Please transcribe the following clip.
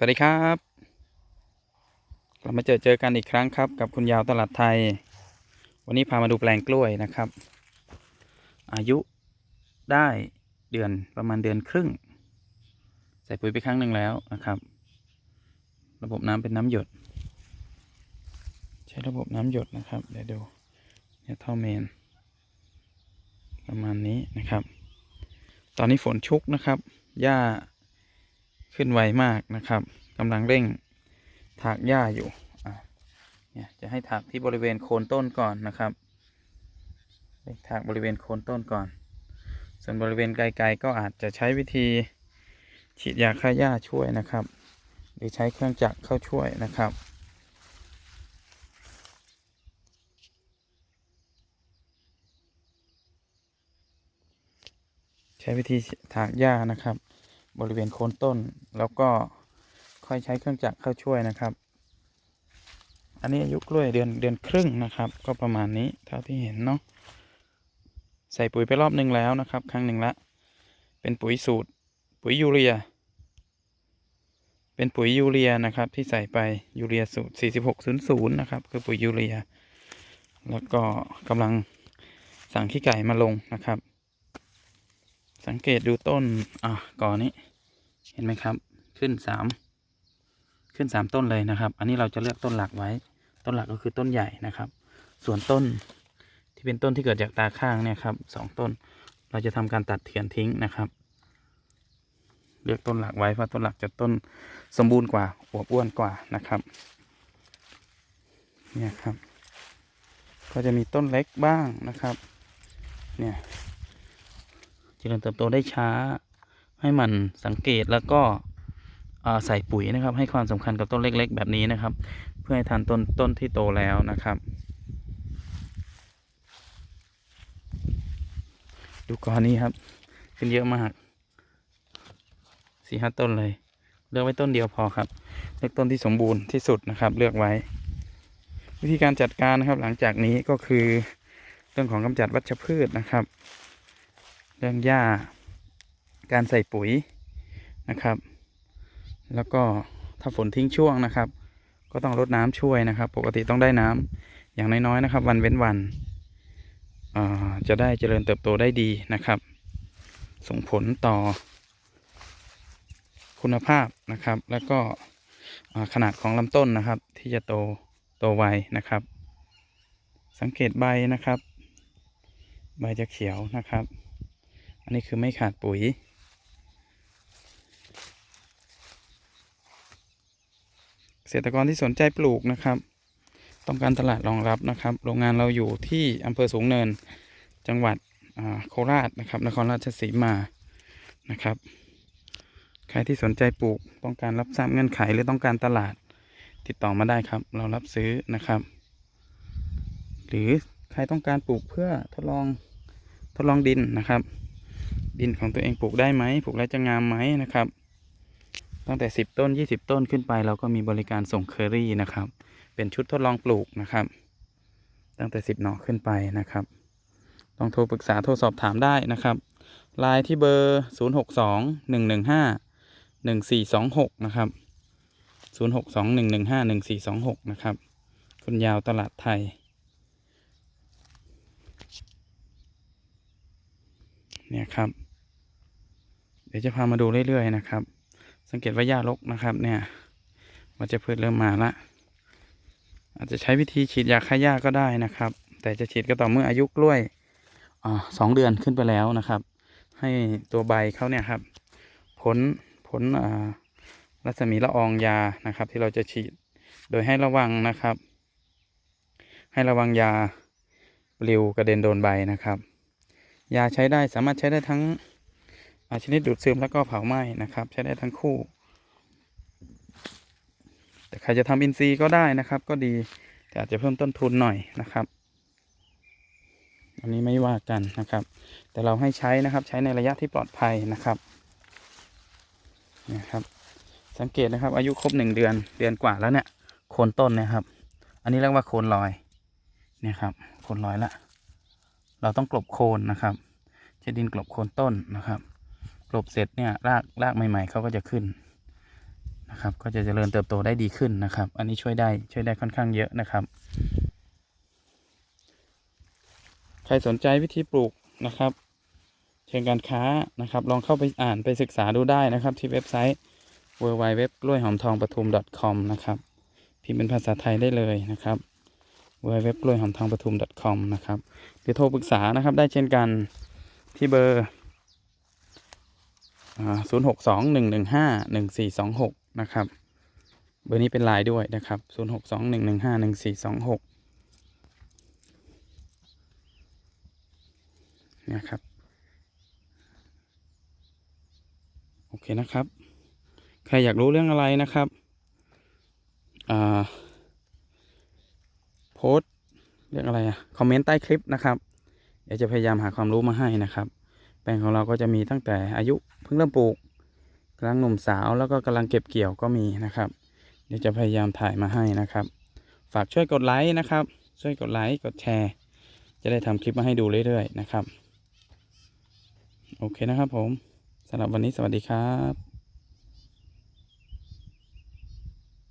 สวัสดีครับกลับมาเจอเจอกันอีกครั้งครับ กับคุณยาวตลาดไทย วันนี้พามาดูแปลงกล้วยนะครับ อายุได้เดือนประมาณเดือนครึ่ง ใส่ปุ๋ยไปครั้งหนึ่งแล้วนะครับ ระบบน้ำเป็นน้ำหยด ใช้ระบบน้ำหยดนะครับ เดี๋ยวดูเนี่ยท่อเมน ประมาณนี้นะครับ ตอนนี้ฝนชุกนะครับหญ้า ขึ้นไวมากนะครับกำลังเร่งถากหญ้าอยู่เนี่ยจะให้ถากที่บริเวณโคนต้นก่อนนะครับถากบริเวณโคนต้นก่อน ส่วนบริเวณไกลๆก็อาจจะใช้วิธีฉีดยาฆ่าหญ้าช่วยนะครับ หรือใช้เครื่องจักรเข้าช่วยนะครับใช้วิธีถากหญ้านะครับ บริเวณโคนต้น แล้วก็ค่อยใช้เครื่องจักรเข้าช่วยนะครับ อันนี้อายุกล้วยเดือนเดือนครึ่งนะครับ ก็ประมาณนี้เท่าที่เห็นเนาะใส่ปุ๋ยไปรอบหนึ่งแล้วนะครับ ครั้งหนึ่งละเป็นปุ๋ยสูตร ปุ๋ยยูเรีย เป็นปุ๋ยยูเรียนะครับ ที่ใส่ไปยูเรียสูตร 4600 นะครับ คือปุ๋ยยูเรีย แล้วก็กำลังสั่งขี้ไก่มาลงนะครับ งเกตดูต้น อะก่อนนี้ เห็นไหมครับ ขึ้นสามขึ้นสามต้นเลยนะครับ อันนี้เราจะเลือกต้นหลักไว้ ต้นหลักก็คือต้นใหญ่นะครับ ส่วนต้นที่เป็นต้นที่เกิดจากตาข้างเนี่ยครับสองต้น เราจะทำการตัดเถียนทิ้งนะครับ เลือกต้นหลักไว้เพราะต้นหลักจะต้นสมบูรณ์กว่าอวบอ้วนกว่านะครับเนี่ยครับ ก็จะมีต้นเล็กบ้างนะครับ เนี่ย เจริญเติบโตได้ช้า ให้มันสังเกตแล้วก็ใส่ปุ๋ยนะครับ ให้ความสำคัญกับต้นเล็ก ๆ แบบนี้นะครับ เพื่อให้ทันต้นต้นที่โตแล้วนะครับ ดูกอนี้ครับ ขึ้นเยอะมากสี่ห้าต้นเลย เลือกไว้ต้นเดียวพอครับ เลือกต้นที่สมบูรณ์ที่สุดนะครับ เลือกไว้ วิธีการจัดการนะครับหลังจากนี้ก็คือเรื่องของกำจัดวัชพืชนะครับ เรื่องหญ้า การใส่ปุ๋ยนะครับ แล้วก็ถ้าฝนทิ้งช่วงนะครับ ก็ต้องรดน้ำช่วยนะครับ ปกติต้องได้น้ำอย่างน้อยๆนะครับ วันเว้นวันอ่าจะได้เจริญเติบโตได้ดีนะครับ ส่งผลต่อคุณภาพนะครับ แล้วก็ขนาดของลำต้นนะครับ ที่จะโตโตไวนะครับ สังเกตใบนะครับ ใบจะเขียวนะครับ อันนี้คือไม่ขาดปุ๋ย เกษตรกรที่สนใจปลูกนะครับ ต้องการตลาดรองรับนะครับ โรงงานเราอยู่ที่อำเภอสูงเนิน จังหวัดโคราชนะครับ นครราชสีมา นะครับ ใครที่สนใจปลูก ต้องการรับทราบเงื่อนไขหรือต้องการตลาด ติดต่อมาได้ครับ เรารับซื้อนะครับ หรือใครต้องการปลูกเพื่อทดลองทดลองดินนะครับ ดินของตัวเองปลูกได้ไหมปลูกแล้วจะงามไหมนะครับ ตั้งแต่ 10 ต้น 20 ต้นขึ้นไป เราก็มีบริการส่งเคอรี่นะครับ เป็นชุดทดลองปลูกนะครับ ตั้งแต่ 10 หน่อขึ้นไปนะครับลองโทรปรึกษาโทรสอบถามได้นะครับไลน์ที่เบอร์ 0 6 2 1 1 5 1 4 2 6 นะครับ 0 6 2 1 1 5 1 4 2 6 นะครับ คุณยาวตลาดไทย เนี่ยครับ เดี๋ยวจะพามาดูเรื่อยๆนะครับ สังเกตว่าหญ้ารกนะครับ เนี่ยวัชพืชเริ่มมาละอาจจะใช้วิธีฉีดยาฆ่าหญ้าก็ได้นะครับ แต่จะฉีดก็ต่อเมื่ออายุกล้วยอ่าสองเดือนขึ้นไปแล้วนะครับ ให้ตัวใบเขาเนี่ยครับผลผลอ่ารัศมีละอองยานะครับ ที่เราจะฉีด โดยให้ระวังนะครับ ให้ระวังยาปลิวกระเด็นโดนใบนะครับ ยาใช้ได้สามารถใช้ได้ทั้ง ชนิดดูดซึมแล้วก็เผาไหม้นะครับ ใช้ได้ทั้งคู่ แต่ใครจะทำอินทรีย์ก็ได้นะครับ ก็ดีแต่อาจจะเพิ่มต้นทุนหน่อยนะครับ อันนี้ไม่ว่ากันนะครับ แต่เราให้ใช้นะครับใช้ในระยะที่ปลอดภัยนะครับนี่ยครับ สังเกตนะครับ อายุครบหนึ่งเดือนเดือนกว่าแล้วเนี่ยโคนต้นนะครับ อันนี้เรียกว่าโคนลอยเนี่ยครับโคนลอยละ เราต้องกลบโคนนะครับใช้ดินกลบโคนต้นนะครับ กลบเสร็จเนี่ยรากรากใหม่ ๆเขาก็จะขึ้นนะครับ ก็จะเจริญเติบโตได้ดีขึ้นนะครับ อันนี้ช่วยได้ช่วยได้ค่อนข้างเยอะนะครับ ใครสนใจวิธีปลูกนะครับ เชิงการค้านะครับ ลองเข้าไปอ่านไปศึกษาดูได้นะครับ ที่เว็บไซต์ w w w กล้วยหอมทองปทุม .com นะครับ พิมพ์เป็นภาษาไทยได้เลยนะครับ w w w กล้วยหอมทองปทุม .com นะครับหรือโทรปรึกษานะครับได้เช่นกันที่เบอร์ ศูนย์หกสองหนึ่งหนึ่งห้าหนึ่งสี่สองหกนะครับ เบอร์นี้เป็นไลน์ด้วยนะครับศูนย์หกสองหนึ่งหนึ่งห้าหนึ่งสี่สองหกเนี่ยครับ โอเคนะครับ ใครอยากรู้เรื่องอะไรนะครับโพสเรื่องอะไรอะคอมเมนต์ใต้คลิปนะครับ เดี๋ยวจะพยายามหาความรู้มาให้นะครับ ลงของเราก็จะมีตั้งแต่อายุเพิ่งเริ่มปลูกกำลังหนุ่มสาวแล้วก็กำลังเก็บเกี่ยวก็มีนะครับ เดี๋ยวจะพยายามถ่ายมาให้นะครับ ฝากช่วยกดไลค์นะครับ ช่วยกดไลค์กดแชร์ จะได้ทำคลิปมาให้ดูเรื่อยๆนะครับ โอเคนะครับผมสำหรับวันนี้สวัสดีครับ